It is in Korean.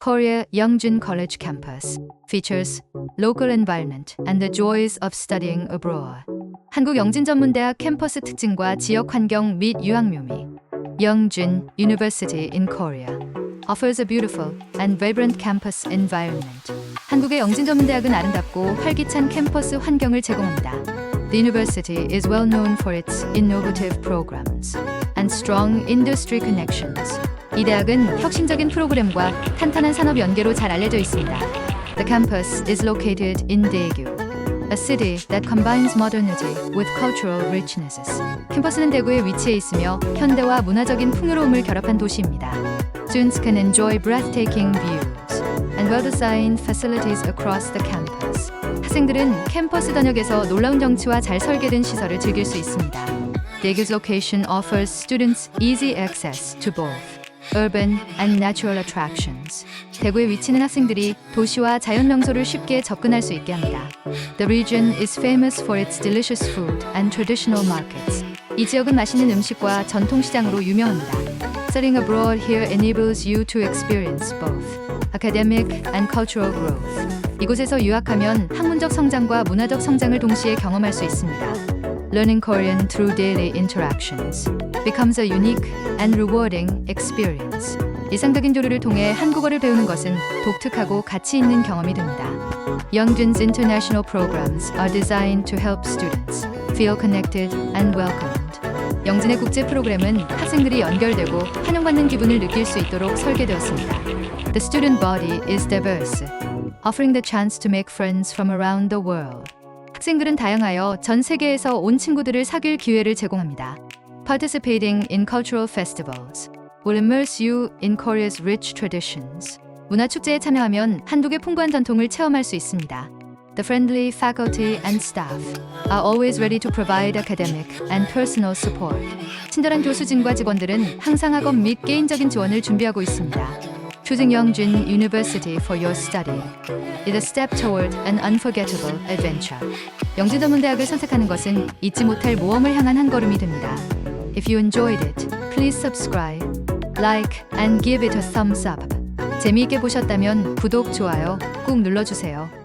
Korea Youngjin College campus features local environment and the joys of studying abroad. 한국 영진전문대학 캠퍼스 특징과 지역 환경 및 유학 묘미. Youngjin University in Korea offers a beautiful and vibrant campus environment. 한국의 영진전문대학은 아름답고 활기찬 캠퍼스 환경을 제공합니다. The university is well known for its innovative programs and strong industry connections. 이 대학은 혁신적인 프로그램과 탄탄한 산업 연계로 잘 알려져 있습니다. The campus is located in Daegu, a city that combines modernity with cultural richnesses. 캠퍼스는 대구에 위치해 있으며 현대와 문화적인 풍요로움을 결합한 도시입니다. Students can enjoy breathtaking views and well-designed facilities across the campus. 학생들은 캠퍼스 단역에서 놀라운 정치와 잘 설계된 시설을 즐길 수 있습니다. Daegu's location offers students easy access to both urban and natural attractions. 대구에 위치는 학생들이 도시와 자연 명소를 쉽게 접근할 수 있게 합니다. The region is famous for its delicious food and traditional markets. 이 지역은 맛있는 음식과 전통 시장으로 유명합니다. Studying abroad here enables you to experience both academic and cultural growth. 이곳에서 유학하면 학문적 성장과 문화적 성장을 동시에 경험할 수 있습니다. Learning Korean through daily interactions becomes a unique and rewarding experience. 일상적인 교류를 통해 한국어를 배우는 것은 독특하고 가치 있는 경험이 됩니다. Youngjin's international programs are designed to help students feel connected and welcomed. 영진의 국제 프로그램은 학생들이 연결되고 환영받는 기분을 느낄 수 있도록 설계되었습니다. The student body is diverse, offering the chance to make friends from around the world. 학생들은 다양하여 전 세계에서 온 친구들을 사귈 기회를 제공합니다. Participating in cultural festivals will immerse you in Korea's rich traditions. 문화 축제에 참여하면 한국의 풍부한 전통을 체험할 수 있습니다. The friendly faculty and staff are always ready to provide academic and personal support. 친절한 교수진과 직원들은 항상 학업 및 개인적인 지원을 준비하고 있습니다. Choosing Youngjin University for your study is a step toward an unforgettable adventure. 영진 전문대학을 선택하는 것은 잊지 못할 모험을 향한 한 걸음이 됩니다. If you enjoyed it, please subscribe, like, and give it a thumbs up. 재미있게 보셨다면 구독, 좋아요 꾹 눌러주세요.